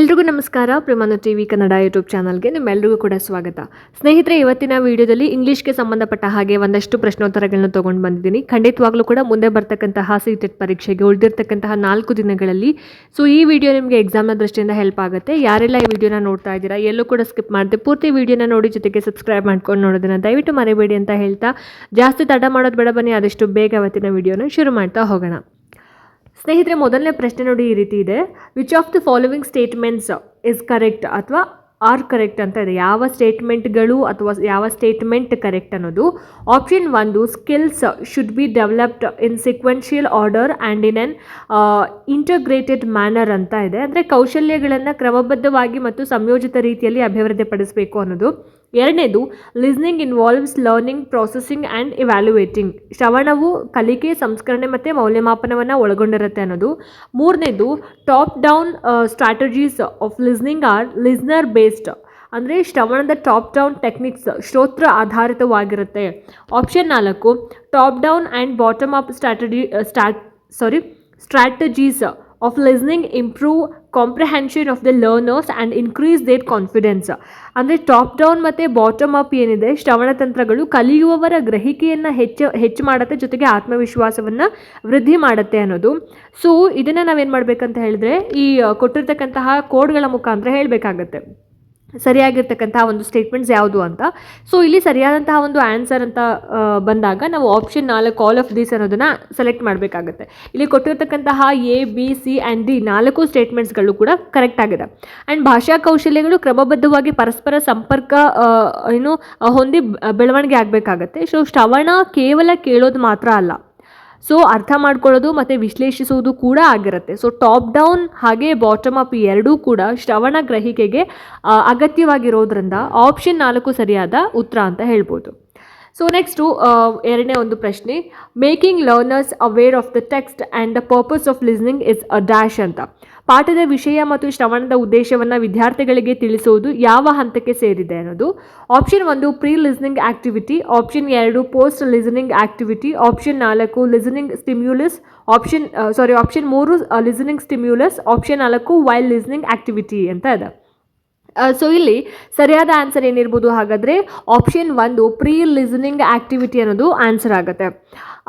ಎಲ್ರಿಗೂ ನಮಸ್ಕಾರ. ಪ್ರಮಾಣ ಟಿ ವಿ ಕನ್ನಡ ಯೂಟ್ಯೂಬ್ ಚಾನಲ್ಗೆ ನಿಮ್ಮೆಲ್ಲರಿಗೂ ಕೂಡ ಸ್ವಾಗತ. ಸ್ನೇಹಿತರೆ, ಇವತ್ತಿನ ವಿಡಿಯೋದಲ್ಲಿ ಇಂಗ್ಲೀಷ್ಗೆ ಸಂಬಂಧಪಟ್ಟ ಹಾಗೆ ಒಂದಷ್ಟು ಪ್ರಶ್ನೋತ್ತರಗಳನ್ನ ತೊಗೊಂಡು ಬಂದಿದ್ದೀನಿ. ಖಂಡಿತವಾಗ್ಲೂ ಕೂಡ ಮುಂದೆ ಬರ್ತಕ್ಕಂತಹ ಸಿ ಟೆಟ್ ಪರೀಕ್ಷೆಗೆ ಉಳಿದಿರ್ತಕ್ಕಂತಹ ನಾಲ್ಕು ದಿನಗಳಲ್ಲಿ ಸೊ, ಈ ವಿಡಿಯೋ ನಿಮಗೆ ಎಕ್ಸಾಮ್ನ ದೃಷ್ಟಿಯಿಂದ ಹೆಲ್ಪ್ ಆಗುತ್ತೆ. ಯಾರೆಲ್ಲ ಈ ವಿಡಿಯೋನ ನೋಡ್ತಾ ಇದ್ದೀರಾ, ಎಲ್ಲೂ ಕೂಡ ಸ್ಕಿಪ್ ಮಾಡಿದೆ, ಪೂರ್ತಿ ವಿಡಿಯೋನ ನೋಡಿ ಜೊತೆಗೆ ಸಬ್ಸ್ಕ್ರೈಬ್ ಮಾಡ್ಕೊಂಡು ನೋಡೋದನ್ನು ದಯವಿಟ್ಟು ಮರಿಬೇಡಿ ಅಂತ ಹೇಳ್ತಾ, ಜಾಸ್ತಿ ತಡ ಮಾಡೋದು ಬೇಡ ಬನ್ನಿ, ಆದಷ್ಟು ಬೇಗ ಅವತ್ತಿನ ವಿಡಿಯೋನ ಶುರು ಮಾಡ್ತಾ ಹೋಗೋಣ. ಸ್ನೇಹಿತರೆ, ಮೊದಲನೇ ಪ್ರಶ್ನೆ ನೋಡಿ ಈ ರೀತಿ ಇದೆ. Which of the following statements is correct ಅಥವಾ ಆರ್ ಕರೆಕ್ಟ್ ಅಂತ ಇದೆ. ಯಾವ ಸ್ಟೇಟ್ಮೆಂಟ್ಗಳು ಅಥವಾ ಯಾವ ಸ್ಟೇಟ್ಮೆಂಟ್ ಕರೆಕ್ಟ್ ಅನ್ನೋದು. ಆಪ್ಷನ್ ಒಂದು skills should be developed in sequential order and in an integrated manner ಅಂತ ಇದೆ. ಅಂದರೆ ಕೌಶಲ್ಯಗಳನ್ನು ಕ್ರಮಬದ್ಧವಾಗಿ ಮತ್ತು ಸಂಯೋಜಿತ ರೀತಿಯಲ್ಲಿ ಅಭಿವೃದ್ಧಿಪಡಿಸಬೇಕು ಅನ್ನೋದು. ಎರಡನೇದು listening involves learning processing and evaluating ಶ್ರವಣವು ಕಲಿಕೆ, ಸಂಸ್ಕರಣೆ ಮತ್ತು ಮೌಲ್ಯಮಾಪನವನ್ನು ಒಳಗೊಂಡಿರುತ್ತೆ ಅನ್ನೋದು. ಮೂರನೇದು top down strategies of listening are listener based ಅಂದರೆ ಶ್ರವಣದ ಟಾಪ್ ಡೌನ್ ಟೆಕ್ನಿಕ್ಸ್ ಶ್ರೋತ್ರ ಆಧಾರಿತವಾಗಿರುತ್ತೆ. ಆಪ್ಷನ್ ನಾಲ್ಕು top down and bottom up strategy stra sorry strategies of listening improve comprehension of the learners and increase their confidence ಅಂದರೆ top down ಮತ್ತು bottom up ಏನಿದೆ, ಶ್ರವಣ ತಂತ್ರಗಳು ಕಲಿಯುವವರ ಗ್ರಹಿಕೆಯನ್ನು ಹೆಚ್ಚು ಹೆಚ್ಚು ಮಾಡುತ್ತೆ, ಜೊತೆಗೆ ಆತ್ಮವಿಶ್ವಾಸವನ್ನು ವೃದ್ಧಿ ಮಾಡುತ್ತೆ ಅನ್ನೋದು. ಸೊ ಇದನ್ನು ನಾವೇನು ಮಾಡಬೇಕಂತ ಹೇಳಿದ್ರೆ, ಈ, ಕೊಟ್ಟಿರ್ತಕ್ಕಂತಹ ಕೋಡ್ಗಳ ಮುಖಾಂತರ ಹೇಳಬೇಕಾಗತ್ತೆ. ಸರಿಯಾಗಿರ್ತಕ್ಕಂತಹ ಒಂದು ಸ್ಟೇಟ್ಮೆಂಟ್ಸ್ ಯಾವುದು ಅಂತ. ಸೊ ಇಲ್ಲಿ ಸರಿಯಾದಂತಹ ಒಂದು ಆನ್ಸರ್ ಅಂತ ಬಂದಾಗ ನಾವು ಆಪ್ಷನ್ ನಾಲ್ಕು ಆಲ್ ಆಫ್ ದೀಸ್ ಅನ್ನೋದನ್ನು ಸೆಲೆಕ್ಟ್ ಮಾಡಬೇಕಾಗುತ್ತೆ. ಇಲ್ಲಿ ಕೊಟ್ಟಿರ್ತಕ್ಕಂತಹ A B C and D ನಾಲ್ಕು ಸ್ಟೇಟ್ಮೆಂಟ್ಸ್ಗಳು ಕೂಡ ಕರೆಕ್ಟ್ ಆಗಿದೆ. ಆ್ಯಂಡ್ ಭಾಷಾ ಕೌಶಲ್ಯಗಳು ಕ್ರಮಬದ್ಧವಾಗಿ ಪರಸ್ಪರ ಸಂಪರ್ಕ ಏನು, ಹೊಂದಿ, ಬೆಳವಣಿಗೆ ಆಗಬೇಕಾಗತ್ತೆ. ಸೊ ಶ್ರವಣ ಕೇವಲ ಕೇಳೋದು ಮಾತ್ರ ಅಲ್ಲ. ಸೊ ಅರ್ಥ ಮಾಡ್ಕೊಳ್ಳೋದು ಮತ್ತು ವಿಶ್ಲೇಷಿಸುವುದು ಕೂಡ ಆಗಿರುತ್ತೆ. ಸೊ ಟಾಪ್ ಡೌನ್ ಹಾಗೆ ಬಾಟಮ್ ಅಪ್ ಎರಡೂ ಕೂಡ ಶ್ರವಣ ಗ್ರಹಿಕೆಗೆ ಅಗತ್ಯವಾಗಿರೋದ್ರಿಂದ ಆಪ್ಷನ್ ನಾಲ್ಕು ಸರಿಯಾದ ಉತ್ತರ ಅಂತ ಹೇಳ್ಬೋದು. ಸೊ ನೆಕ್ಸ್ಟು ಎರಡನೇ ಒಂದು ಪ್ರಶ್ನೆ making learners aware of the text and the purpose of listening is a dash ಅಂತ. ಪಾಠದ ವಿಷಯ ಮತ್ತು ಶ್ರವಣದ ಉದ್ದೇಶವನ್ನು ವಿದ್ಯಾರ್ಥಿಗಳಿಗೆ ತಿಳಿಸುವುದು ಯಾವ ಹಂತಕ್ಕೆ ಸೇರಿದೆ ಅನ್ನೋದು. ಆಪ್ಷನ್ ಒಂದು ಪ್ರೀ ಲಿಸ್ನಿಂಗ್ ಆಕ್ಟಿವಿಟಿ ಆಪ್ಷನ್ ಎರಡು ಪೋಸ್ಟ್ ಲಿಸನಿಂಗ್ ಆಕ್ಟಿವಿಟಿ ಆಪ್ಷನ್ ನಾಲ್ಕು listening stimulus option sorry option ಮೂರು ಲಿಸನಿಂಗ್ ಸ್ಟಿಮ್ಯುಲಸ್ ಆಪ್ಷನ್ ನಾಲ್ಕು ವೈಲ್ ಲಿಸ್ನಿಂಗ್ ಆಕ್ಟಿವಿಟಿ ಅಂತ ಇದೆ ಸೊ ಇಲ್ಲಿ ಸರಿಯಾದ ಆನ್ಸರ್ ಏನಿರ್ಬೋದು ಹಾಗಾದರೆ ಆಪ್ಷನ್ ಒಂದು ಪ್ರೀ ಲಿಸನಿಂಗ್ ಆ್ಯಕ್ಟಿವಿಟಿ ಅನ್ನೋದು ಆನ್ಸರ್ ಆಗುತ್ತೆ.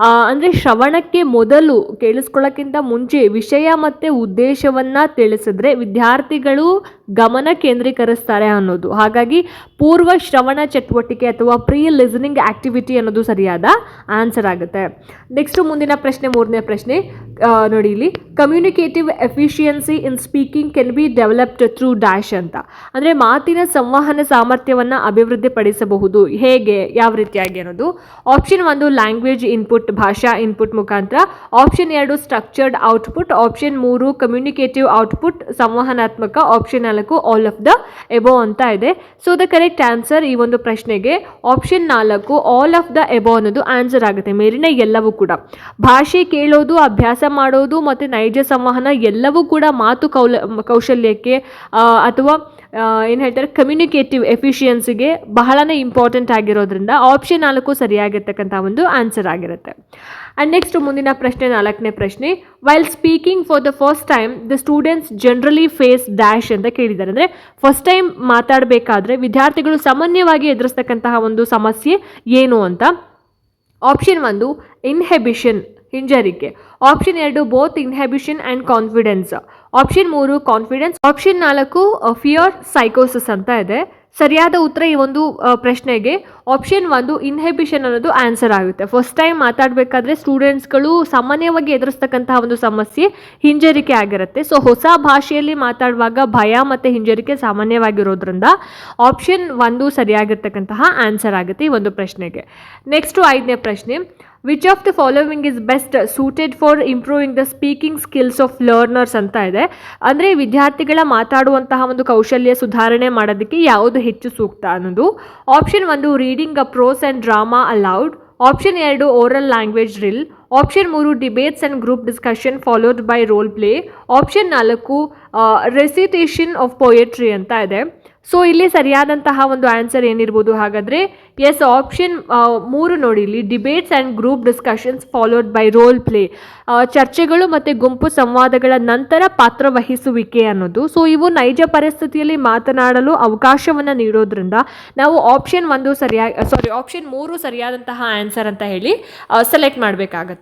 ಅಂದರೆ ಶ್ರವಣಕ್ಕೆ ಮೊದಲು ಕೇಳಿಸ್ಕೊಳ್ಳೋಕ್ಕಿಂತ ಮುಂಚೆ ವಿಷಯ ಮತ್ತು ಉದ್ದೇಶವನ್ನು ತಿಳಿಸಿದ್ರೆ ವಿದ್ಯಾರ್ಥಿಗಳು ಗಮನ ಕೇಂದ್ರೀಕರಿಸ್ತಾರೆ ಅನ್ನೋದು. ಹಾಗಾಗಿ ಪೂರ್ವ ಶ್ರವಣ ಚಟುವಟಿಕೆ ಅಥವಾ ಪ್ರೀ ಲಿಸನಿಂಗ್ ಆಕ್ಟಿವಿಟಿ ಅನ್ನೋದು ಸರಿಯಾದ ಆನ್ಸರ್ ಆಗುತ್ತೆ. ನೆಕ್ಸ್ಟು ಮುಂದಿನ ಪ್ರಶ್ನೆ, ಮೂರನೇ ಪ್ರಶ್ನೆ ನೋಡಿ ಇಲ್ಲಿ. Communicative efficiency in speaking can be developed through dash ಅಂತ. ಅಂದರೆ ಮಾತಿನ ಸಂವಹನ ಸಾಮರ್ಥ್ಯವನ್ನು ಅಭಿವೃದ್ಧಿಪಡಿಸಬಹುದು. ಹೇಗೆ, ಯಾವ ರೀತಿಯಾಗಿ ಅನ್ನೋದು. ಆಪ್ಷನ್ ಒಂದು ಲ್ಯಾಂಗ್ವೇಜ್ ಇನ್ಪುಟ್ ಭಾಷಾ ಇನ್ಪುಟ್ ಮುಖಾಂತರ. ಆಪ್ಷನ್ ಎರಡು ಸ್ಟ್ರಕ್ಚರ್ಡ್ ಔಟ್ಪುಟ್ ಆಪ್ಷನ್ ಮೂರು ಕಮ್ಯುನಿಕೇಟಿವ್ ಔಟ್ಪುಟ್ ಸಂವಹನಾತ್ಮಕ ಆಪ್ಷನ್ ನಾಲ್ಕು ಆಲ್ ಆಫ್ ದ ಎಬೋ ಅಂತ ಇದೆ. ಸೊ ದ ಕರೆಕ್ಟ್ ಆನ್ಸರ್ ಈ ಒಂದು ಪ್ರಶ್ನೆಗೆ ಆಪ್ಷನ್ ನಾಲ್ಕು ಆಲ್ ಆಫ್ ದ ಎಬೋ ಅನ್ನೋದು ಆನ್ಸರ್ ಆಗುತ್ತೆ. ಮೇಲಿನ ಎಲ್ಲವೂ ಕೂಡ. ಭಾಷೆ ಕೇಳೋದು, ಅಭ್ಯಾಸ ಮಾಡೋದು ಮತ್ತು ನೈಜ ಸಂವಹನ ಎಲ್ಲವೂ ಕೂಡ ಮಾತು ಕೌಶಲ್ಯಕ್ಕೆ ಅಥವಾ ಏನು ಹೇಳ್ತಾರೆ ಕಮ್ಯುನಿಕೇಟಿವ್ ಎಫಿಷಿಯನ್ಸಿಗೆ ಬಹಳನೇ ಇಂಪಾರ್ಟೆಂಟ್ ಆಗಿರೋದ್ರಿಂದ ಆಪ್ಷನ್ ನಾಲ್ಕು ಸರಿಯಾಗಿರ್ತಕ್ಕಂಥ ಒಂದು ಆನ್ಸರ್ ಆಗಿರುತ್ತೆ. ಆ್ಯಂಡ್ ನೆಕ್ಸ್ಟ್ ಮುಂದಿನ ಪ್ರಶ್ನೆ, ನಾಲ್ಕನೇ ಪ್ರಶ್ನೆ. While speaking for the first time the students generally face dash ಅಂತ ಕೇಳಿದ್ದಾರೆ. ಅಂದರೆ ಫಸ್ಟ್ ಟೈಮ್ ಮಾತಾಡಬೇಕಾದ್ರೆ ವಿದ್ಯಾರ್ಥಿಗಳು ಸಾಮಾನ್ಯವಾಗಿ ಎದುರಿಸ್ತಕ್ಕಂತಹ ಒಂದು ಸಮಸ್ಯೆ ಏನು ಅಂತ? ಆಪ್ಷನ್ ಒಂದು ಇನ್ಹೆಬಿಷನ್ ಹಿಂಜರಿಕೆ. ಆಪ್ಷನ್ ಎರಡು both inhibition and confidence option ಮೂರು ಕಾನ್ಫಿಡೆನ್ಸ್ ಆಪ್ಷನ್ ನಾಲ್ಕು ಫಿಯರ್ ಸೈಕೋಸಿಸ್ ಅಂತ ಇದೆ. ಸರಿಯಾದ ಉತ್ತರ ಈ ಒಂದು ಪ್ರಶ್ನೆಗೆ ಆಪ್ಷನ್ ಒಂದು ಇನ್ಹೆಬಿಷನ್ ಅನ್ನೋದು ಆನ್ಸರ್ ಆಗುತ್ತೆ. ಫಸ್ಟ್ ಟೈಮ್ ಮಾತಾಡಬೇಕಾದ್ರೆ ಸ್ಟೂಡೆಂಟ್ಸ್ಗಳು ಸಾಮಾನ್ಯವಾಗಿ ಎದುರಿಸ್ತಕ್ಕಂತಹ ಒಂದು ಸಮಸ್ಯೆ ಹಿಂಜರಿಕೆ ಆಗಿರುತ್ತೆ. ಸೊ ಹೊಸ ಭಾಷೆಯಲ್ಲಿ ಮಾತಾಡುವಾಗ ಭಯ ಮತ್ತು ಹಿಂಜರಿಕೆ ಸಾಮಾನ್ಯವಾಗಿರೋದ್ರಿಂದ ಆಪ್ಷನ್ ಒಂದು ಸರಿಯಾಗಿರ್ತಕ್ಕಂತಹ ಆನ್ಸರ್ ಆಗುತ್ತೆ ಈ ಒಂದು ಪ್ರಶ್ನೆಗೆ. ನೆಕ್ಸ್ಟು ಐದನೇ ಪ್ರಶ್ನೆ which of the following is best suited for improving the speaking skills of learners ಅಂತ ಇದೆ. ಅಂದರೆ ವಿದ್ಯಾರ್ಥಿಗಳ ಮಾತಾಡುವಂತಹ ಒಂದು ಕೌಶಲ್ಯ ಸುಧಾರಣೆ ಮಾಡೋದಕ್ಕೆ ಯಾವುದು ಹೆಚ್ಚು ಸೂಕ್ತ ಅನ್ನೋದು. ಆಪ್ಷನ್ ಒಂದು reading a prose and drama aloud option ಎರಡು ಓರಲ್ ಲ್ಯಾಂಗ್ವೇಜ್ ರಿಲ್ ಆಪ್ಷನ್ ಮೂರು debates and group discussion followed by role play option ನಾಲ್ಕು ರೆಸಿಟೇಷನ್ ಆಫ್ ಪೊಯೆಟ್ರಿ ಅಂತ ಇದೆ. ಸೊ ಇಲ್ಲಿ ಸರಿಯಾದಂತಹ ಒಂದು ಆನ್ಸರ್ ಏನಿರ್ಬೋದು ಹಾಗಾದರೆ ಎಸ್ ಆಪ್ಷನ್ ಮೂರು ನೋಡಿ ಇಲ್ಲಿ debates and group discussions followed by role play ಚರ್ಚೆಗಳು ಮತ್ತು ಗುಂಪು ಸಂವಾದಗಳ ನಂತರ ಪಾತ್ರವಹಿಸುವಿಕೆ ಅನ್ನೋದು. ಸೊ ಇವು ನೈಜ ಪರಿಸ್ಥಿತಿಯಲ್ಲಿ ಮಾತನಾಡಲು ಅವಕಾಶವನ್ನು ನೀಡೋದ್ರಿಂದ ನಾವು ಆಪ್ಷನ್ ಒಂದು ಸರಿಯಾಗಿ ಸಾರಿ ಆಪ್ಷನ್ ಮೂರು ಸರಿಯಾದಂತಹ ಆನ್ಸರ್ ಅಂತ ಹೇಳಿ ಸೆಲೆಕ್ಟ್ ಮಾಡಬೇಕಾಗತ್ತೆ.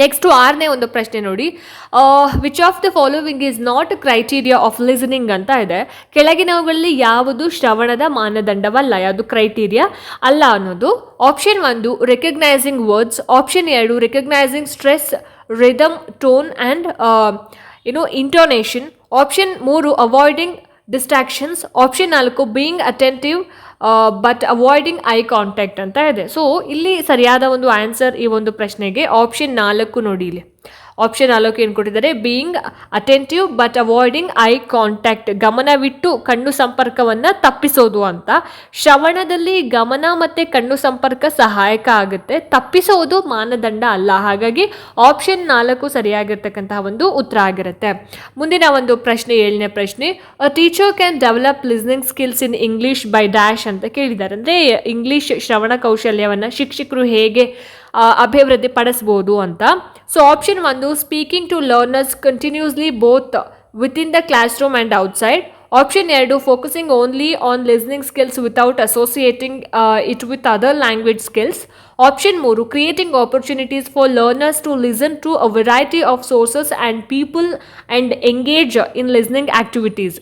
ನೆಕ್ಸ್ಟು ಆರನೇ ಒಂದು ಪ್ರಶ್ನೆ ನೋಡಿ. Which of the following is not criteria of listening ಅಂತ ಇದೆ. ಕೆಳಗಿನವುಗಳಲ್ಲಿ ಯಾವುದು ಶ್ರವಣದ ಮಾನದಂಡವಲ್ಲ? ಯಾವುದು ಕ್ರೈಟೀರಿಯಾ ಅಲ್ಲ ಅನ್ನೋದು. ಆಪ್ಷನ್ ಒಂದು ರೆಕಗ್ನೈಸಿಂಗ್ ವರ್ಡ್ಸ್ ಆಪ್ಷನ್ ಎರಡು recognising stress rhythm tone and you know intonation option ಮೂರು ಅವಾಯ್ಡಿಂಗ್ ಡಿಸ್ಟ್ರಾಕ್ಷನ್ಸ್ ಆಪ್ಷನ್ ನಾಲ್ಕು being attentive but avoiding eye contact ಅಂತ ಇದೆ. ಸೊ ಇಲ್ಲಿ ಸರಿಯಾದ ಒಂದು ಆನ್ಸರ್ ಈ ಒಂದು ಪ್ರಶ್ನೆಗೆ ಆಪ್ಷನ್ ನಾಲ್ಕು ನೋಡಿ ಇಲ್ಲಿ. ಆಪ್ಷನ್ ಆಲೋಕೆ ಏನು ಕೊಟ್ಟಿದ್ದಾರೆ being attentive but avoiding eye contact ಗಮನವಿಟ್ಟು ಕಣ್ಣು ಸಂಪರ್ಕವನ್ನು ತಪ್ಪಿಸೋದು ಅಂತ. ಶ್ರವಣದಲ್ಲಿ ಗಮನ ಮತ್ತು ಕಣ್ಣು ಸಂಪರ್ಕ ಸಹಾಯಕ ಆಗುತ್ತೆ. ತಪ್ಪಿಸೋದು ಮಾನದಂಡ ಅಲ್ಲ. ಹಾಗಾಗಿ ಆಪ್ಷನ್ ನಾಲ್ಕು ಸರಿಯಾಗಿರ್ತಕ್ಕಂತಹ ಒಂದು ಉತ್ತರ ಆಗಿರುತ್ತೆ. ಮುಂದಿನ ಒಂದು ಪ್ರಶ್ನೆ, ಏಳನೇ ಪ್ರಶ್ನೆ. A teacher can develop listening skills in English by dash ಅಂತ ಕೇಳಿದ್ದಾರೆ. ಅಂದರೆ ಇಂಗ್ಲೀಷ್ ಶ್ರವಣ ಕೌಶಲ್ಯವನ್ನು ಶಿಕ್ಷಕರು ಹೇಗೆ ಅಭಿವೃದ್ಧಿ ಪಡಿಸ್ಬೋದು ಅಂತ. ಸೊ ಆಪ್ಷನ್ ಒಂದು speaking to learners continuously both within the classroom and outside option ಎರಡು focusing only on listening skills without associating it with other language skills option ಮೂರು creating opportunities for learners to listen to a variety of sources and people and engage in listening activities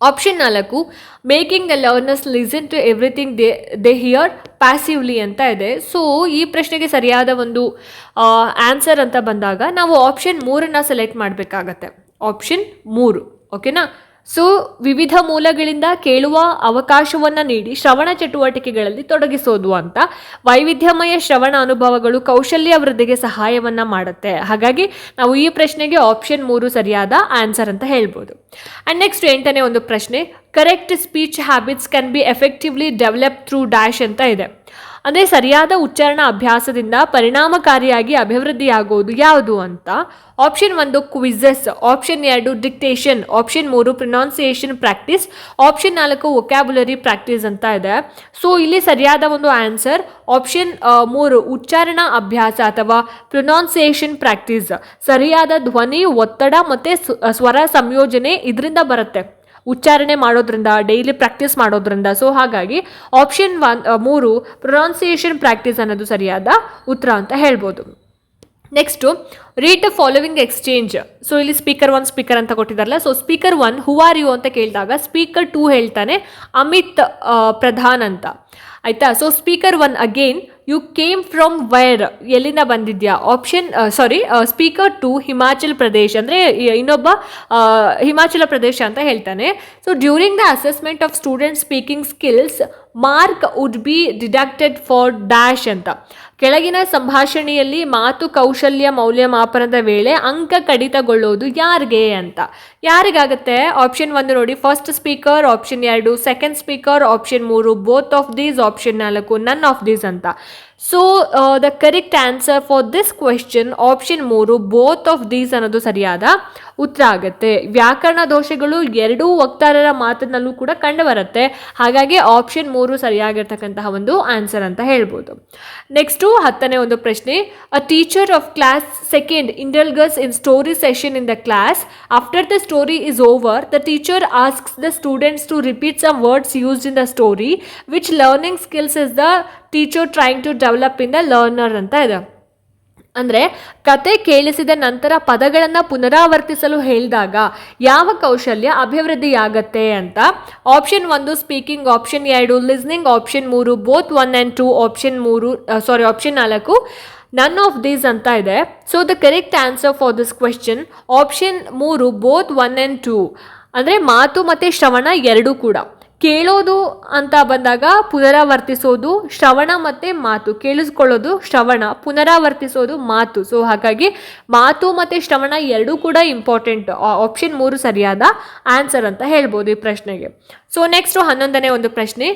option ನಾಲ್ಕು making the learners listen to everything they they hear passively ಅಂತ ಇದೆ. So ಈ ಪ್ರಶ್ನೆಗೆ ಸರಿಯಾದ ಒಂದು answer ಅಂತ ಬಂದಾಗ ನಾವು ಆಪ್ಷನ್ ಮೂರನ್ನು ಸೆಲೆಕ್ಟ್ ಮಾಡಬೇಕಾಗತ್ತೆ. ಆಪ್ಷನ್ ಮೂರು ಓಕೆನಾ ಸೊ, ವಿವಿಧ ಮೂಲಗಳಿಂದ ಕೇಳುವ ಅವಕಾಶವನ್ನು ನೀಡಿ ಶ್ರವಣ ಚಟುವಟಿಕೆಗಳಲ್ಲಿ ತೊಡಗಿಸೋದು ಅಂತ ವೈವಿಧ್ಯಮಯ ಶ್ರವಣ ಅನುಭವಗಳು ಕೌಶಲ್ಯ ವೃದ್ಧಿಗೆ ಸಹಾಯವನ್ನು ಮಾಡುತ್ತೆ. ಹಾಗಾಗಿ ನಾವು ಈ ಪ್ರಶ್ನೆಗೆ ಆಪ್ಷನ್ ಮೂರು ಸರಿಯಾದ ಆನ್ಸರ್ ಅಂತ ಹೇಳ್ಬೋದು. ಆ್ಯಂಡ್ ನೆಕ್ಸ್ಟ್ ಎಂಟನೇ ಒಂದು ಪ್ರಶ್ನೆ correct speech habits can be effectively develop through dash ಅಂತ ಇದೆ. ಅಂದರೆ ಸರಿಯಾದ ಉಚ್ಚಾರಣ ಅಭ್ಯಾಸದಿಂದ ಪರಿಣಾಮಕಾರಿಯಾಗಿ ಅಭಿವೃದ್ಧಿಯಾಗುವುದು ಯಾವುದು ಅಂತ? ಆಪ್ಷನ್ ಒಂದು ಕ್ವಿಝಸ್ ಆಪ್ಷನ್ ಎರಡು ಡಿಕ್ಟೇಷನ್ ಆಪ್ಷನ್ ಮೂರು ಪ್ರೊನೌನ್ಸಿಯೇಷನ್ ಪ್ರಾಕ್ಟೀಸ್ ಆಪ್ಷನ್ ನಾಲ್ಕು ವೊಕ್ಯಾಬುಲರಿ ಪ್ರಾಕ್ಟೀಸ್ ಅಂತ ಇದೆ. ಸೊ ಇಲ್ಲಿ ಸರಿಯಾದ ಒಂದು ಆನ್ಸರ್ ಆಪ್ಷನ್ ಮೂರು, ಉಚ್ಚಾರಣ ಅಭ್ಯಾಸ ಅಥವಾ ಪ್ರೊನೌನ್ಸಿಯೇಷನ್ ಪ್ರಾಕ್ಟೀಸ್ ಸರಿಯಾದ ಧ್ವನಿ, ಒತ್ತಡ ಮತ್ತು ಸ್ವರ ಸಂಯೋಜನೆ ಇದರಿಂದ ಬರುತ್ತೆ. ಉಚ್ಚಾರಣೆ ಮಾಡೋದ್ರಿಂದ ಡೈಲಿ ಪ್ರಾಕ್ಟೀಸ್ ಮಾಡೋದ್ರಿಂದ. ಸೊ ಹಾಗಾಗಿ ಆಪ್ಷನ್ ಒನ್ ಮೂರು ಪ್ರೊನೌನ್ಸಿಯೇಷನ್ ಪ್ರಾಕ್ಟೀಸ್ ಅನ್ನೋದು ಸರಿಯಾದ ಉತ್ತರ ಅಂತ ಹೇಳ್ಬೋದು. Next a following exchange so ಇಲ್ಲಿ ಸ್ಪೀಕರ್ ಒನ್ ಸ್ಪೀಕರ್ ಅಂತ ಕೊಟ್ಟಿದ್ದಾರಲ್ಲ. So speaker one who are you ಅಂತ ಕೇಳಿದಾಗ ಸ್ಪೀಕರ್ ಟೂ ಹೇಳ್ತಾನೆ, ಅಮಿತ್ ಪ್ರಧಾನ್ ಅಂತ. ಆಯಿತಾ? So speaker one again you came from where ಎಲ್ಲಿಂದ ಬಂದಿದ್ಯಾ? Option sorry speaker two Himachal Pradesh ಅಂದರೆ ಇನ್ನೊಬ್ಬ ಹಿಮಾಚಲ ಪ್ರದೇಶ ಅಂತ ಹೇಳ್ತಾನೆ. So during the assessment of student speaking skills mark would be deducted for dash ಅಂತ. ಕೆಳಗಿನ ಸಂಭಾಷಣೆಯಲ್ಲಿ ಮಾತು ಕೌಶಲ್ಯ ಮೌಲ್ಯಮಾಪನದ ವೇಳೆ ಅಂಕ ಕಡಿತಗೊಳ್ಳೋದು ಯಾರಿಗೆ ಅಂತ. ಯಾರಿಗಾಗುತ್ತೆ? ಆಪ್ಷನ್ ಒಂದು ನೋಡಿ. ಫಸ್ಟ್ ಸ್ಪೀಕರ್ ಆಪ್ಷನ್ ಎರಡು. ಸೆಕೆಂಡ್ ಸ್ಪೀಕರ್ ಆಪ್ಷನ್ ಮೂರು. ಬೋತ್ ಆಫ್ ದೀಸ್ ಆಪ್ಷನ್ ನಾಲ್ಕು. ನನ್ ಆಫ್ ದೀಸ್ ಅಂತ. So the correct answer for this question option ಮೂರು ಬೋತ್ ಆಫ್ ದೀಸ್ ಅನ್ನೋದು ಸರಿಯಾದ ಉತ್ತರ ಆಗುತ್ತೆ. ವ್ಯಾಕರಣ ದೋಷಗಳು ಎರಡೂ ವಕ್ತಾರರ ಮಾತಿನಲ್ಲೂ ಕೂಡ ಕಂಡುಬರುತ್ತೆ. ಹಾಗಾಗಿ ಆಪ್ಷನ್ ಮೂರು ಸರಿಯಾಗಿರ್ತಕ್ಕಂತಹ ಒಂದು ಆನ್ಸರ್ ಅಂತ ಹೇಳ್ಬೋದು. ನೆಕ್ಸ್ಟು ಹತ್ತನೇ ಒಂದು ಪ್ರಶ್ನೆ. A teacher of class second indulges in story session in the class after the story is over the teacher asks the students to repeat some words used in the story which learning skills is the teacher trying to develop in the learner ಅಂತ ಇದೆ. ಅಂದರೆ ಕತೆ ಕೇಳಿಸಿದ ನಂತರ ಪದಗಳನ್ನು ಪುನರಾವರ್ತಿಸಲು ಹೇಳಿದಾಗ ಯಾವ ಕೌಶಲ್ಯ ಅಭಿವೃದ್ಧಿಯಾಗತ್ತೆ ಅಂತ ಆಪ್ಷನ್ ಒಂದು ಸ್ಪೀಕಿಂಗ್ ಆಪ್ಷನ್ ಎರಡು ಲಿಸ್ನಿಂಗ್ ಆಪ್ಷನ್ ಮೂರು both one and two option ಮೂರು ಸಾರಿ ಆಪ್ಷನ್ ನಾಲ್ಕು ನನ್ ಆಫ್ ದೀಸ್ ಅಂತ ಇದೆ. So the correct answer for this question option ಮೂರು ಬೋತ್ ಒನ್ ಆ್ಯಂಡ್ ಟೂ ಅಂದರೆ ಮಾತು ಮತ್ತು ಶ್ರವಣ ಎರಡೂ ಕೂಡ. ಕೇಳೋದು ಅಂತ ಬಂದಾಗ ಪುನರಾವರ್ತಿಸೋದು ಶ್ರವಣ ಮತ್ತು ಮಾತು. ಕೇಳಿಸ್ಕೊಳ್ಳೋದು ಶ್ರವಣ, ಪುನರಾವರ್ತಿಸೋದು ಮಾತು. ಸೊ ಹಾಗಾಗಿ ಮಾತು ಮತ್ತು ಶ್ರವಣ ಎರಡೂ ಕೂಡ ಇಂಪಾರ್ಟೆಂಟ್ ಆಪ್ಷನ್ ಮೂರು ಸರಿಯಾದ ಆನ್ಸರ್ ಅಂತ ಹೇಳ್ಬೋದು ಈ ಪ್ರಶ್ನೆಗೆ. ಸೊ ನೆಕ್ಸ್ಟ್ ಹನ್ನೊಂದನೇ ಒಂದು ಪ್ರಶ್ನೆ.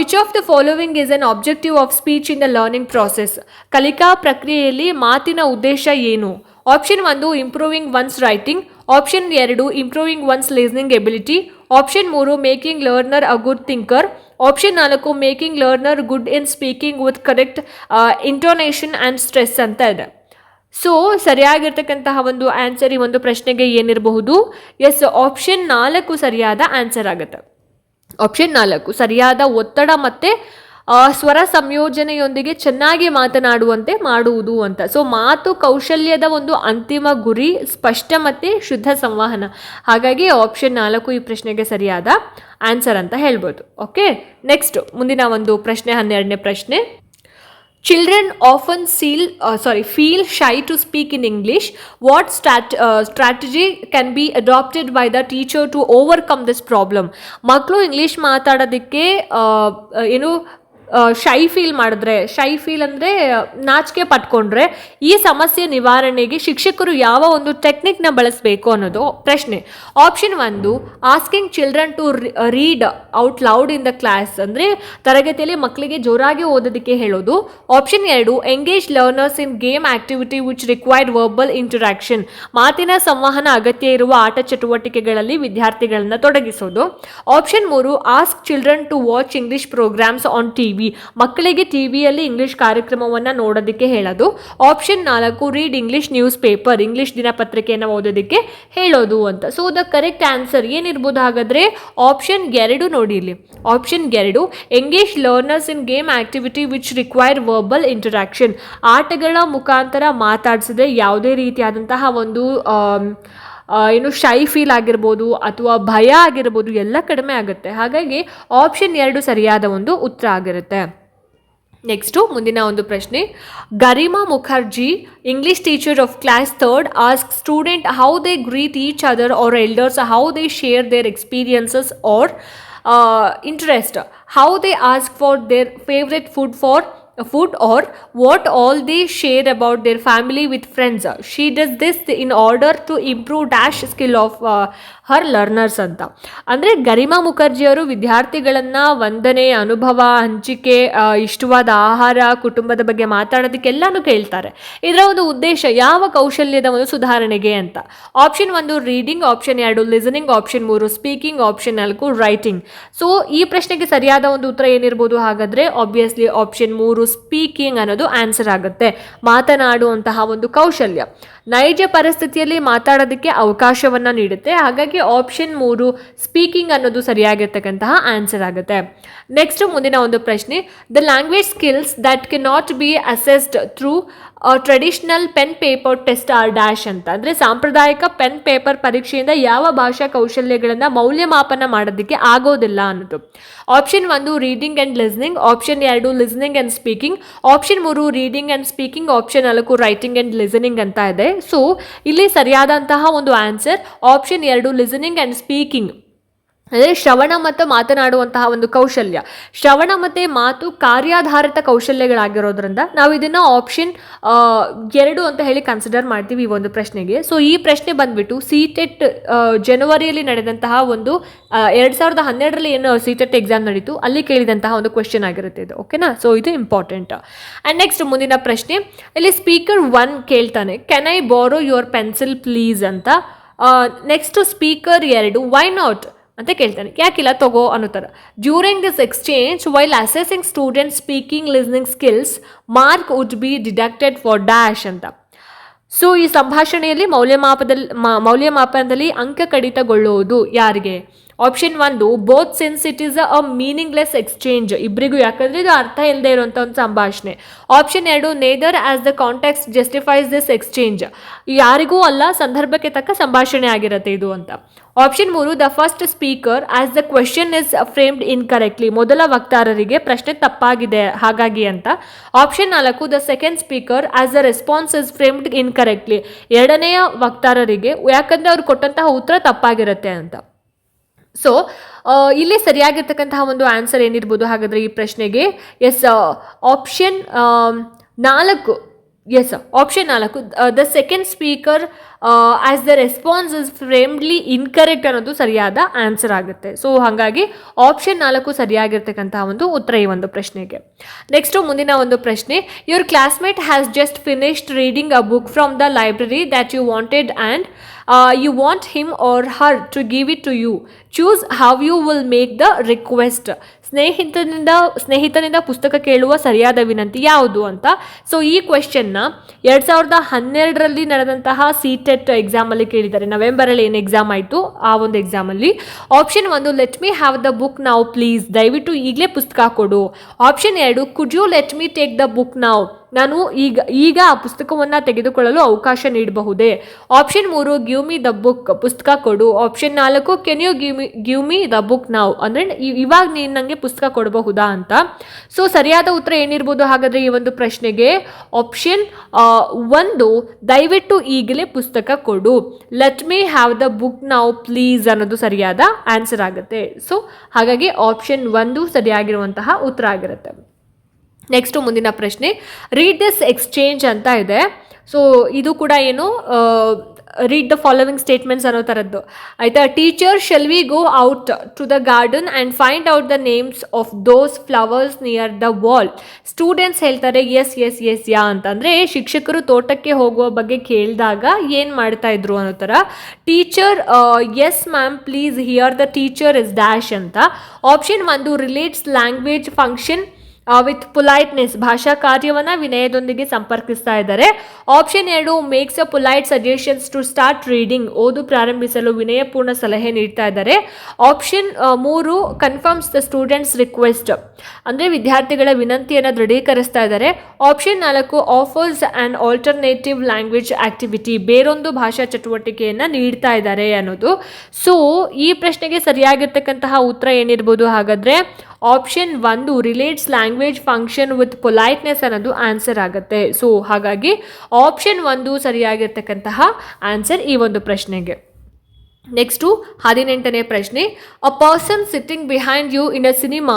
Which of the following is an objective of speech in the learning process ಕಲಿಕಾ ಪ್ರಕ್ರಿಯೆಯಲ್ಲಿ ಮಾತಿನ ಉದ್ದೇಶ ಏನು? ಆಪ್ಷನ್ ಒಂದು ಇಂಪ್ರೂವಿಂಗ್ ಒನ್ಸ್ ರೈಟಿಂಗ್ ಆಪ್ಷನ್ ಎರಡು improving one's listening ability option ಮೂರು making learner a good thinker option ನಾಲ್ಕು making learner good in speaking with correct intonation and stress ಅಂತ ಇದೆ. ಸೊ ಸರಿಯಾಗಿರ್ತಕ್ಕಂತಹ ಒಂದು ಆನ್ಸರ್ ಈ ಒಂದು ಪ್ರಶ್ನೆಗೆ ಏನಿರಬಹುದು? ಎಸ್ ಆಪ್ಷನ್ ನಾಲ್ಕು ಸರಿಯಾದ ಆನ್ಸರ್ ಆಗುತ್ತೆ. ಆಪ್ಷನ್ ನಾಲ್ಕು ಸರಿಯಾದ ಒತ್ತಡ ಮತ್ತು ಸ್ವರ ಸಂಯೋಜನೆಯೊಂದಿಗೆ ಚೆನ್ನಾಗಿ ಮಾತನಾಡುವಂತೆ ಮಾಡುವುದು ಅಂತ. ಸೊ ಮಾತು ಕೌಶಲ್ಯದ ಒಂದು ಅಂತಿಮ ಗುರಿ ಸ್ಪಷ್ಟ ಮತ್ತು ಶುದ್ಧ ಸಂವಹನ. ಹಾಗಾಗಿ ಆಪ್ಷನ್ ನಾಲ್ಕು ಈ ಪ್ರಶ್ನೆಗೆ ಸರಿಯಾದ ಆನ್ಸರ್ ಅಂತ ಹೇಳ್ಬೋದು. ಓಕೆ ನೆಕ್ಸ್ಟ್ ಮುಂದಿನ ಒಂದು ಪ್ರಶ್ನೆ ಹನ್ನೆರಡನೇ ಪ್ರಶ್ನೆ. Children often seal sorry feel shy to speak in English what strat strat- can be adapted by the teacher to overcome to problem? ಮಕ್ಕಳು ಇಂಗ್ಲೀಷ್ ಮಾತಾಡೋದಕ್ಕೆ ಆ, ಏನು ಶೈ ಫೀಲ್ ಮಾಡಿದ್ರೆ ಶೈ ಫೀಲ್ ಅಂದರೆ ನಾಚಿಕೆ ಪಟ್ಕೊಂಡ್ರೆ ಈ ಸಮಸ್ಯೆ ನಿವಾರಣೆಗೆ ಶಿಕ್ಷಕರು ಯಾವ ಒಂದು ಟೆಕ್ನಿಕ್ನ ಬಳಸಬೇಕು ಅನ್ನೋದು ಪ್ರಶ್ನೆ. ಆಪ್ಷನ್ ಒಂದು asking children to read out loud in the class ಅಂದರೆ ತರಗತಿಯಲ್ಲಿ ಮಕ್ಕಳಿಗೆ ಜೋರಾಗಿ ಓದೋದಕ್ಕೆ ಹೇಳೋದು. ಆಪ್ಷನ್ ಎರಡು engage learners in game activity which required verbal interaction ಮಾತಿನ ಸಂವಹನ ಅಗತ್ಯ ಇರುವ ಆಟ ಚಟುವಟಿಕೆಗಳಲ್ಲಿ ವಿದ್ಯಾರ್ಥಿಗಳನ್ನು ತೊಡಗಿಸೋದು. ಆಪ್ಷನ್ ಮೂರು ask children to watch English programmes on TV. ಮಕ್ಕಳಿಗೆ ಟಿವಿಯಲ್ಲಿ ಇಂಗ್ಲಿಷ್ ಕಾರ್ಯಕ್ರಮವನ್ನು ನೋಡೋದಕ್ಕೆ ಹೇಳೋದು, ಆಪ್ಷನ್ ನಾಲ್ಕು read English newspaper, English ದಿನಪತ್ರಿಕೆಯನ್ನು ಓದೋದಕ್ಕೆ ಹೇಳೋದು ಅಂತ. ಸೊ ದ ಕರೆಕ್ಟ್ ಆನ್ಸರ್ ಏನಿರ್ಬೋದು ಹಾಗಾದರೆ? ಆಪ್ಷನ್ ಎರಡು ನೋಡಿ ಇಲ್ಲಿ. ಆಪ್ಷನ್ ಎರಡು engage learners in game activity which require verbal interaction ಆಟಗಳ ಮುಖಾಂತರ ಮಾತಾಡಿಸದೆ ಯಾವುದೇ ರೀತಿಯಾದಂತಹ ಒಂದು ಏನು ಶೈ ಫೀಲ್ ಆಗಿರ್ಬೋದು ಅಥವಾ ಭಯ ಆಗಿರ್ಬೋದು ಎಲ್ಲ ಕಡಿಮೆ ಆಗುತ್ತೆ. ಹಾಗಾಗಿ ಆಪ್ಷನ್ ಎರಡು ಸರಿಯಾದ ಒಂದು ಉತ್ತರ ಆಗಿರುತ್ತೆ. ನೆಕ್ಸ್ಟು ಮುಂದಿನ ಒಂದು ಪ್ರಶ್ನೆ. Garima Mukherjee English teacher of class third ask student how they greet each other or elders how they share their experiences or interest how they ask for their favourite food for food or what all they share about their family with friends. She does this in order to improve skill of uh, her learners ಅಂತ. ಅಂದರೆ ಗರಿಮಾ ಮುಖರ್ಜಿಯವರು ವಿದ್ಯಾರ್ಥಿಗಳನ್ನು ವಂದನೆ ಅನುಭವ ಹಂಚಿಕೆ ಇಷ್ಟವಾದ ಆಹಾರ ಕುಟುಂಬದ ಬಗ್ಗೆ ಮಾತಾಡೋದಕ್ಕೆಲ್ಲನೂ ಕೇಳ್ತಾರೆ. ಇದರ ಒಂದು ಉದ್ದೇಶ ಯಾವ ಕೌಶಲ್ಯದ ಒಂದು ಸುಧಾರಣೆಗೆ ಅಂತ. ಆಪ್ಷನ್ ಒಂದು ರೀಡಿಂಗ್ ಆಪ್ಷನ್ ಎರಡು ಲಿಸನಿಂಗ್ ಆಪ್ಷನ್ ಮೂರು ಸ್ಪೀಕಿಂಗ್ ಆಪ್ಷನ್ ನಾಲ್ಕು ರೈಟಿಂಗ್ ಸೊ ಈ ಪ್ರಶ್ನೆಗೆ ಸರಿಯಾದ ಒಂದು ಉತ್ತರ ಏನಿರ್ಬೋದು ಹಾಗಾದರೆ ಆಬ್ವಿಯಸ್ಲಿ ಆಪ್ಷನ್ ಮೂರು ಸ್ಪೀಕಿಂಗ್ ಅನ್ನೋದು ಆನ್ಸರ್ ಆಗುತ್ತೆ. ಮಾತನಾಡುವಂತಹ ಒಂದು ಕೌಶಲ್ಯ. ನೈಜ ಪರಿಸ್ಥಿತಿಯಲ್ಲಿ ಮಾತಾಡೋದಕ್ಕೆ ಅವಕಾಶವನ್ನು ನೀಡುತ್ತೆ. ಹಾಗಾಗಿ ಆಪ್ಷನ್ ಮೂರು ಸ್ಪೀಕಿಂಗ್ ಅನ್ನೋದು ಸರಿಯಾಗಿರ್ತಕ್ಕಂತಹ ಆನ್ಸರ್ ಆಗುತ್ತೆ. ನೆಕ್ಸ್ಟ್ ಮುಂದಿನ ಒಂದು ಪ್ರಶ್ನೆ. The language skills that can not be assessed through traditional pen paper test are dash ಅಂತ. ಅಂದರೆ ಸಾಂಪ್ರದಾಯಿಕ ಪೆನ್ ಪೇಪರ್ ಪರೀಕ್ಷೆಯಿಂದ ಯಾವ ಭಾಷಾ ಕೌಶಲ್ಯಗಳನ್ನು ಮೌಲ್ಯಮಾಪನ ಮಾಡೋದಕ್ಕೆ ಆಗೋದಿಲ್ಲ ಅನ್ನೋದು. ಆಪ್ಷನ್ ಒಂದು ರೀಡಿಂಗ್ ಆ್ಯಂಡ್ ಲಿಸ್ನಿಂಗ್ ಆಪ್ಷನ್ ಎರಡು ಲಿಸ್ನಿಂಗ್ ಆ್ಯಂಡ್ ಸ್ಪೀಕಿಂಗ್ ಆಪ್ಷನ್ ಮೂರು ರೀಡಿಂಗ್ ಆ್ಯಂಡ್ ಸ್ಪೀಕಿಂಗ್ ಆಪ್ಷನ್ ನಾಲ್ಕು ರೈಟಿಂಗ್ ಆ್ಯಂಡ್ ಲಿಸನಿಂಗ್ ಅಂತ ಇದೆ. ಸೊ ಇಲ್ಲಿ ಸರಿಯಾದಂತಹ ಒಂದು ಆನ್ಸರ್ ಆಪ್ಷನ್ ಎರಡು ಲಿಸನಿಂಗ್ ಆ್ಯಂಡ್ ಸ್ಪೀಕಿಂಗ್ ಅಂದರೆ ಶ್ರವಣ ಮತ್ತು ಮಾತನಾಡುವಂತಹ ಒಂದು ಕೌಶಲ್ಯ. ಶ್ರವಣ ಮತ್ತು ಮಾತು ಕಾರ್ಯಾಧಾರಿತ ಕೌಶಲ್ಯಗಳಾಗಿರೋದ್ರಿಂದ ನಾವು ಇದನ್ನು ಆಪ್ಷನ್ ಎರಡು ಅಂತ ಹೇಳಿ ಕನ್ಸಿಡರ್ ಮಾಡ್ತೀವಿ ಈ ಒಂದು ಪ್ರಶ್ನೆಗೆ. ಸೊ ಈ ಪ್ರಶ್ನೆ ಬಂದ್ಬಿಟ್ಟು ಸಿ ಟೆಟ್ ಜನವರಿಯಲ್ಲಿ ನಡೆದಂತಹ ಒಂದು ಎರಡು ಸಾವಿರದ ಹನ್ನೆರಡರಲ್ಲಿ ಏನು ಸಿ ಟೆಟ್ ಎಕ್ಸಾಮ್ ನಡೀತು, ಅಲ್ಲಿ ಕೇಳಿದಂತಹ ಒಂದು ಕ್ವೆಶನ್ ಆಗಿರುತ್ತೆ ಇದು. ಓಕೆನಾ ಸೊ ಇದು ಇಂಪಾರ್ಟೆಂಟ್ ಆ್ಯಂಡ್ ನೆಕ್ಸ್ಟ್ ಮುಂದಿನ ಪ್ರಶ್ನೆ, ಇಲ್ಲಿ ಸ್ಪೀಕರ್ ಒನ್ ಕೇಳ್ತಾನೆ can I borrow your pencil please ಅಂತ. ನೆಕ್ಸ್ಟ್ ಸ್ಪೀಕರ್ ಎರಡು ವೈ ನಾಟ್ ಅಂತ ಕೇಳ್ತಾನೆ. ಯಾಕಿಲ್ಲ? ತಗೋ ಅನ್ನೋ ಥರ. During this exchange while assessing student speaking listening skills mark would be deducted for dash ಅಂತ. ಸೊ ಈ ಸಂಭಾಷಣೆಯಲ್ಲಿ ಮೌಲ್ಯಮಾಪದಲ್ಲಿ ಮೌಲ್ಯಮಾಪನದಲ್ಲಿ ಅಂಕ ಕಡಿತಗೊಳ್ಳುವುದು ಯಾರಿಗೆ? ಆಪ್ಷನ್ ಒಂದು both since it is a meaningless exchange ಇಬ್ಬರಿಗೂ ಯಾಕಂದರೆ ಇದು ಅರ್ಥ ಇಲ್ಲದೆ ಇರುವಂಥ ಒಂದು ಸಂಭಾಷಣೆ. ಆಪ್ಷನ್ ಎರಡು neither as the contexts justifies this exchange ಯಾರಿಗೂ ಅಲ್ಲ, ಸಂದರ್ಭಕ್ಕೆ ತಕ್ಕ ಸಂಭಾಷಣೆ ಆಗಿರುತ್ತೆ ಇದು ಅಂತ. ಆಪ್ಷನ್ ಮೂರು the first speaker as the question is framed incorrectly ಮೊದಲ ವಕ್ತಾರರಿಗೆ ಪ್ರಶ್ನೆ ತಪ್ಪಾಗಿದೆ, ಹಾಗಾಗಿ ಅಂತ. ಆಪ್ಷನ್ ನಾಲ್ಕು the second speaker as the response is framed incorrectly ಎರಡನೆಯ ವಕ್ತಾರರಿಗೆ, ಯಾಕಂದರೆ ಅವ್ರು ಕೊಟ್ಟಂತಹ ಉತ್ತರ ತಪ್ಪಾಗಿರುತ್ತೆ ಅಂತ. ಸೊ ಇಲ್ಲೇ ಸರಿಯಾಗಿರ್ತಕ್ಕಂತಹ ಒಂದು ಆನ್ಸರ್ ಏನಿರ್ಬೋದು ಹಾಗಾದರೆ ಈ ಪ್ರಶ್ನೆಗೆ? ಎಸ್ ಆಪ್ಷನ್ ನಾಲ್ಕು. ಎಸ್ ಆಪ್ಷನ್ ನಾಲ್ಕು the second speaker as the response is framed incorrect ಅನ್ನೋದು ಸರಿಯಾದ ಆನ್ಸರ್ ಆಗುತ್ತೆ. ಸೊ ಹಾಗಾಗಿ ಆಪ್ಷನ್ ನಾಲ್ಕು ಸರಿಯಾಗಿರ್ತಕ್ಕಂತಹ ಒಂದು ಉತ್ತರ ಈ ಒಂದು ಪ್ರಶ್ನೆಗೆ. ನೆಕ್ಸ್ಟು ಮುಂದಿನ ಒಂದು ಪ್ರಶ್ನೆ. Your classmate has just finished reading a book from the library that you wanted and you want him or her to give it to you choose how you will make the request ಸ್ನೇಹಿತನಿಂದ ಸ್ನೇಹಿತನಿಂದ ಪುಸ್ತಕ ಕೇಳುವ ಸರಿಯಾದ ವಿನಂತಿ ಯಾವುದು ಅಂತ? So ಈ ಕ್ವೆಶನ್ನ ಎರಡು ಸಾವಿರದ ಹನ್ನೆರಡರಲ್ಲಿ ನಡೆದಂತಹ ಸಿ ಟೆಟ್ ಎಕ್ಸಾಮಲ್ಲಿ ಕೇಳಿದ್ದಾರೆ. ನವೆಂಬರಲ್ಲಿ ಏನು ಎಕ್ಸಾಮ್ ಆಯಿತು? ಆ ಒಂದು ಎಕ್ಸಾಮಲ್ಲಿ ಆಪ್ಷನ್ ಒಂದು let me have the book now please ದಯವಿಟ್ಟು ಈಗಲೇ ಪುಸ್ತಕ ಕೊಡು. ಆಪ್ಷನ್ ಎರಡು could you let me take the book now ನಾನು ಈಗ ಈಗ ಆ ಪುಸ್ತಕವನ್ನು ತೆಗೆದುಕೊಳ್ಳಲು ಅವಕಾಶ ನೀಡಬಹುದೇ? ಆಪ್ಷನ್ ಮೂರು, ಗಿವ್ ಮಿ ದ ಬುಕ್. ಪುಸ್ತಕ ಕೊಡು. ಆಪ್ಷನ್ ನಾಲ್ಕು, can you give me give me the book now? ಅಂದರೆ ಇವಾಗ ನೀನು ನನಗೆ ಪುಸ್ತಕ ಕೊಡಬಹುದಾ ಅಂತ? ಸೊ, ಸರಿಯಾದ ಉತ್ತರ ಏನಿರ್ಬೋದು ಹಾಗಾದರೆ ಈ ಒಂದು ಪ್ರಶ್ನೆಗೆ? ಆಪ್ಷನ್ ಒಂದು, ದಯವಿಟ್ಟು ಈಗಲೇ ಪುಸ್ತಕ ಕೊಡು. Let me have the book now, please ಅನ್ನೋದು ಸರಿಯಾದ ಆನ್ಸರ್ ಆಗುತ್ತೆ. ಸೊ, ಹಾಗಾಗಿ ಆಪ್ಷನ್ ಒಂದು ಸರಿಯಾಗಿರುವಂತಹ ಉತ್ತರ ಆಗಿರುತ್ತೆ. ನೆಕ್ಸ್ಟು ಮುಂದಿನ ಪ್ರಶ್ನೆ ರೀಡ್ ದಿಸ್ ಎಕ್ಸ್ಚೇಂಜ್ ಅಂತ ಇದೆ. ಸೊ ಇದು ಕೂಡ ಏನು ರೀಡ್ ದ ಫಾಲೋವಿಂಗ್ ಸ್ಟೇಟ್ಮೆಂಟ್ಸ್ ಅನ್ನೋ ಥರದ್ದು ಆಯಿತಾ? Teacher shall we go out to the garden and find out the names of those flowers near the wall students ಹೇಳ್ತಾರೆ ಎಸ್ ಎಸ್ ಎಸ್ ಯಾ ಅಂತಂದರೆ, ಶಿಕ್ಷಕರು ತೋಟಕ್ಕೆ ಹೋಗುವ ಬಗ್ಗೆ ಕೇಳಿದಾಗ ಏನು ಮಾಡ್ತಾ ಇದ್ರು ಅನ್ನೋ ಥರ teacher yes ma'am please hear the teacher is dash ಅಂತ. ಆಪ್ಷನ್ ಒಂದು relates language function with politeness. ಭಾಷಾ ಕಾರ್ಯವನ್ನು ವಿನಯದೊಂದಿಗೆ ಸಂಪರ್ಕಿಸ್ತಾ ಇದ್ದಾರೆ. ಆಪ್ಷನ್ ಎರಡು, makes a polite suggestions to start reading. ಓದು ಪ್ರಾರಂಭಿಸಲು ವಿನಯಪೂರ್ಣ ಸಲಹೆ ನೀಡ್ತಾ ಇದ್ದಾರೆ. ಆಪ್ಷನ್ ಮೂರು, ಕನ್ಫರ್ಮ್ಸ್ ದ ಸ್ಟೂಡೆಂಟ್ಸ್ ರಿಕ್ವೆಸ್ಟ್. ಅಂದರೆ ವಿದ್ಯಾರ್ಥಿಗಳ ವಿನಂತಿಯನ್ನು ದೃಢೀಕರಿಸ್ತಾ ಇದ್ದಾರೆ. ಆಪ್ಷನ್ ನಾಲ್ಕು, offers and alternative language activity. ಬೇರೊಂದು ಭಾಷಾ ಚಟುವಟಿಕೆಯನ್ನು ನೀಡ್ತಾ ಇದ್ದಾರೆ ಅನ್ನೋದು. ಸೊ, ಈ ಪ್ರಶ್ನೆಗೆ ಸರಿಯಾಗಿರ್ತಕ್ಕಂತಹ ಉತ್ತರ ಏನಿರ್ಬೋದು ಹಾಗಾದರೆ ಆಪ್ಷನ್ ಒಂದು relates language function with politeness ಅನ್ನೋದು ಆನ್ಸರ್ ಆಗುತ್ತೆ. ಸೊ ಹಾಗಾಗಿ ಆಪ್ಷನ್ ಒಂದು ಸರಿಯಾಗಿರ್ತಕ್ಕಂತಹ ಆನ್ಸರ್ ಈ ಒಂದು ಪ್ರಶ್ನೆಗೆ. ನೆಕ್ಸ್ಟು ಹದಿನೆಂಟನೇ ಪ್ರಶ್ನೆ. A person sitting behind you in a cinema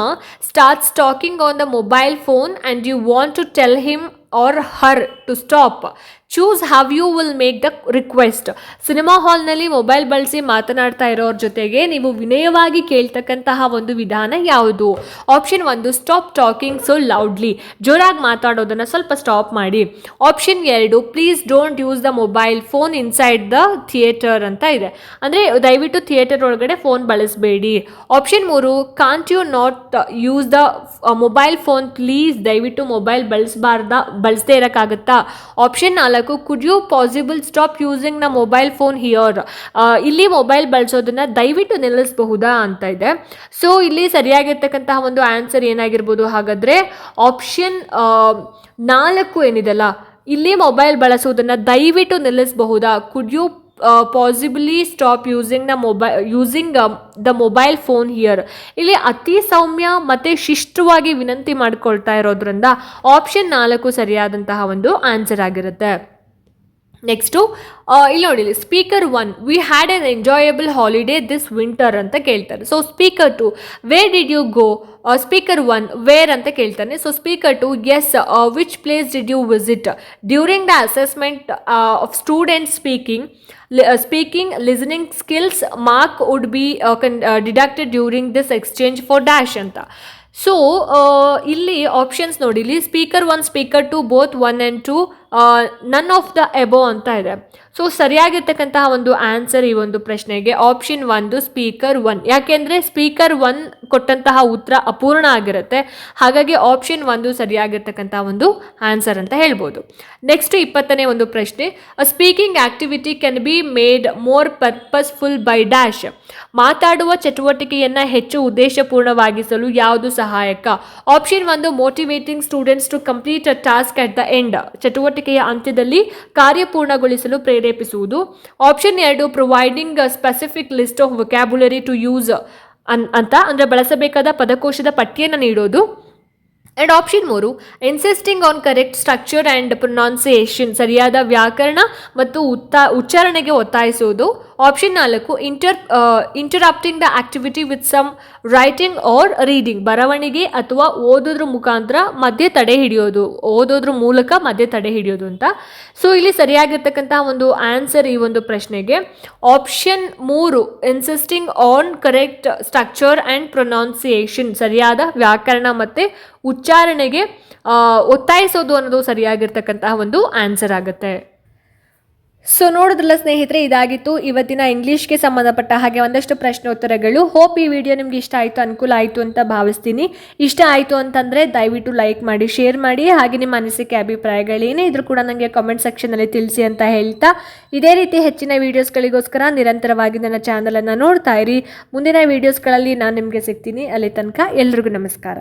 starts talking on the mobile phone and you want to tell him or her to stop choose how you will make the request cinema ಹಾಲ್ನಲ್ಲಿ mobile ಬಳಸಿ ಮಾತನಾಡ್ತಾ ಇರೋರ ಜೊತೆಗೆ ನೀವು ವಿನಯವಾಗಿ ಕೇಳ್ತಕ್ಕಂತಹ ಒಂದು ವಿಧಾನ ಯಾವುದು? Option ಒಂದು ಸ್ಟಾಪ್ ಟಾಕಿಂಗ್ ಸೊ ಲೌಡ್ಲಿ ಜೋರಾಗಿ ಮಾತಾಡೋದನ್ನು ಸ್ವಲ್ಪ ಸ್ಟಾಪ್ ಮಾಡಿ. ಆಪ್ಷನ್ ಎರಡು please don't use the mobile phone inside the theatre ಅಂತ ಇದೆ. ಅಂದರೆ ದಯವಿಟ್ಟು ಥಿಯೇಟರ್ ಒಳಗಡೆ ಫೋನ್ ಬಳಸಬೇಡಿ. ಆಪ್ಷನ್ ಮೂರು can't you not use the mobile phone please ದಯವಿಟ್ಟು ಮೊಬೈಲ್ ಬಳಸಬಾರ್ದ, ಬಳಸದೇ ಇರೋಕ್ಕಾಗತ್ತಾ? ಆಪ್ಷನ್ ನಾಲ್ಕು ಕುಡ್ ಯು ಪಾಸಿಬಲ್ ಸ್ಟಾಪ್ ಯೂಸಿಂಗ್ನ ಮೊಬೈಲ್ ಫೋನ್ ಹಿಯರ್ ಇಲ್ಲಿ ಮೊಬೈಲ್ ಬಳಸೋದನ್ನ ದಯವಿಟ್ಟು ನಿಲ್ಲಿಸಬಹುದಾ ಅಂತ ಇದೆ. ಸೊ ಇಲ್ಲಿ ಸರಿಯಾಗಿರ್ತಕ್ಕಂತಹ ಒಂದು ಆನ್ಸರ್ ಏನಾಗಿರ್ಬೋದು ಹಾಗಾದರೆ ಆಪ್ಷನ್ ನಾಲ್ಕು ಏನಿದೆಲ್ಲ, ಇಲ್ಲಿ ಮೊಬೈಲ್ ಬಳಸುವುದನ್ನು ದಯವಿಟ್ಟು ನಿಲ್ಲಿಸಬಹುದಾ? Could you possibly stop using the mobile using the mobile phone here ಇಲ್ಲಿ ಅತಿ ಸೌಮ್ಯ ಮತ್ತು ಶಿಷ್ಟವಾಗಿ ವಿನಂತಿ ಮಾಡ್ಕೊಳ್ತಾ ಇರೋದ್ರಿಂದ ಆಪ್ಷನ್ ನಾಲ್ಕು ಸರಿಯಾದಂತಹ ಒಂದು ಆನ್ಸರ್ ಆಗಿರುತ್ತೆ. ನೆಕ್ಸ್ಟು ಇಲ್ಲಿ ನೋಡಿ speaker one we had an enjoyable holiday this winter ಅಂತ ಕೇಳ್ತಾರೆ. So speaker two where did you go speaker one where ಅಂತ ಕೇಳ್ತಾನೆ so speaker two yes which place did you visit during the assessment of student speaking speaking listening skills mark would be con deducted during this exchange for dash ಅಂತ. So ಇಲ್ಲಿ options ನೋಡಿ, ಇಲ್ಲಿ speaker one speaker two both one and two none of the above ಅಂತ ಇದೆ. So ಸರಿಯಾಗಿರ್ತಕ್ಕಂತಹ ಒಂದು answer ಈ ಒಂದು ಪ್ರಶ್ನೆಗೆ ಆಪ್ಷನ್ ಒಂದು ಸ್ಪೀಕರ್ ಒನ್ ಯಾಕೆಂದರೆ ಸ್ಪೀಕರ್ ಒನ್ ಕೊಟ್ಟಂತಹ ಉತ್ತರ ಅಪೂರ್ಣ ಆಗಿರುತ್ತೆ. ಹಾಗಾಗಿ ಆಪ್ಷನ್ ಒಂದು ಸರಿಯಾಗಿರ್ತಕ್ಕಂತಹ ಒಂದು ಆನ್ಸರ್ ಅಂತ ಹೇಳ್ಬೋದು. ನೆಕ್ಸ್ಟ್ ಇಪ್ಪತ್ತನೇ ಒಂದು ಪ್ರಶ್ನೆ. Speaking activity can be made more purposeful by dash ಮಾತಾಡುವ ಚಟುವಟಿಕೆಯನ್ನು ಹೆಚ್ಚು ಉದ್ದೇಶಪೂರ್ಣವಾಗಿಸಲು ಯಾವುದು ಸಹಾಯಕ? ಆಪ್ಷನ್ ಒಂದು motivating students to complete a task at the end ಚಟುವಟಿಕೆಯ ಅಂತ್ಯದಲ್ಲಿ ಕಾರ್ಯಪೂರ್ಣಗೊಳಿಸಲು ಪ್ರೇರೇಪಿಸುವುದು. ಆಪ್ಷನ್ ಎರಡು providing specific list of vocabulary to use ಅಂತ ಅಂದರೆ ಬಳಸಬೇಕಾದ ಪದಕೋಶದ ಪಟ್ಟಿಯನ್ನು ನೀಡೋದು. ಆ್ಯಂಡ್ ಆಪ್ಷನ್ ಮೂರು insisting on correct structure and pronunciation ಸರಿಯಾದ ವ್ಯಾಕರಣ ಮತ್ತು ಉತ್ತ, ಉಚ್ಚಾರಣೆಗೆ ಒತ್ತಾಯಿಸುವುದು ಆಪ್ಷನ್ ನಾಲ್ಕು inter interrupting the activity with some writing or reading ಬರವಣಿಗೆ ಅಥವಾ ಓದೋದ್ರ ಮುಖಾಂತರ ಮಧ್ಯೆ ತಡೆ ಹಿಡಿಯೋದು. ಓದೋದ್ರ ಮೂಲಕ ಮಧ್ಯೆ ತಡೆ ಹಿಡಿಯೋದು ಅಂತ. ಸೊ ಇಲ್ಲಿ ಸರಿಯಾಗಿರ್ತಕ್ಕಂತಹ ಒಂದು ಆನ್ಸರ್ ಈ ಒಂದು ಪ್ರಶ್ನೆಗೆ. ಆಪ್ಷನ್ ಮೂರು insisting on correct structure and pronunciation ಸರಿಯಾದ ವ್ಯಾಕರಣ ಮತ್ತು ಉಚ್ಚಾರಣೆಗೆ ಒತ್ತಾಯಿಸೋದು ಅನ್ನೋದು ಸರಿಯಾಗಿರ್ತಕ್ಕಂತಹ ಒಂದು ಆನ್ಸರ್ ಆಗುತ್ತೆ. ಸೊ ನೋಡಿದ್ರಲ್ಲ ಸ್ನೇಹಿತರೆ, ಇದಾಗಿತ್ತು. ಇವತ್ತಿನ ಇಂಗ್ಲೀಷ್ಗೆ ಸಂಬಂಧಪಟ್ಟ ಹಾಗೆ ಒಂದಷ್ಟು ಪ್ರಶ್ನೋತ್ತರಗಳು. ಹೋಪ್ ಈ ವಿಡಿಯೋ ನಿಮ್ಗೆ ಇಷ್ಟ ಆಯಿತು, ಅನುಕೂಲ ಆಯಿತು ಅಂತ ಭಾವಿಸ್ತೀನಿ. ಇಷ್ಟ ಆಯಿತು ಅಂತಂದರೆ ದಯವಿಟ್ಟು ಲೈಕ್ ಮಾಡಿ ಶೇರ್ ಮಾಡಿ, ಹಾಗೆ ನಿಮ್ಮ ಅನಿಸಿಕೆ ಅಭಿಪ್ರಾಯಗಳೇನೇ ಇದ್ರೂ ಕೂಡ ನನಗೆ ಕಾಮೆಂಟ್ ಸೆಕ್ಷನಲ್ಲಿ ತಿಳಿಸಿ ಅಂತ ಹೇಳ್ತಾ. ಇದೇ ರೀತಿ ಹೆಚ್ಚಿನ ವೀಡಿಯೋಸ್ಗಳಿಗೋಸ್ಕರ ನಿರಂತರವಾಗಿ ನನ್ನ ಚಾನಲನ್ನು ನೋಡ್ತಾ ಇರಿ. ಮುಂದಿನ ವೀಡಿಯೋಸ್ಗಳಲ್ಲಿ ನಾನು ನಿಮಗೆ ಸಿಗ್ತೀನಿ. ಅಲ್ಲಿ ತನಕ ಎಲ್ರಿಗೂ ನಮಸ್ಕಾರ.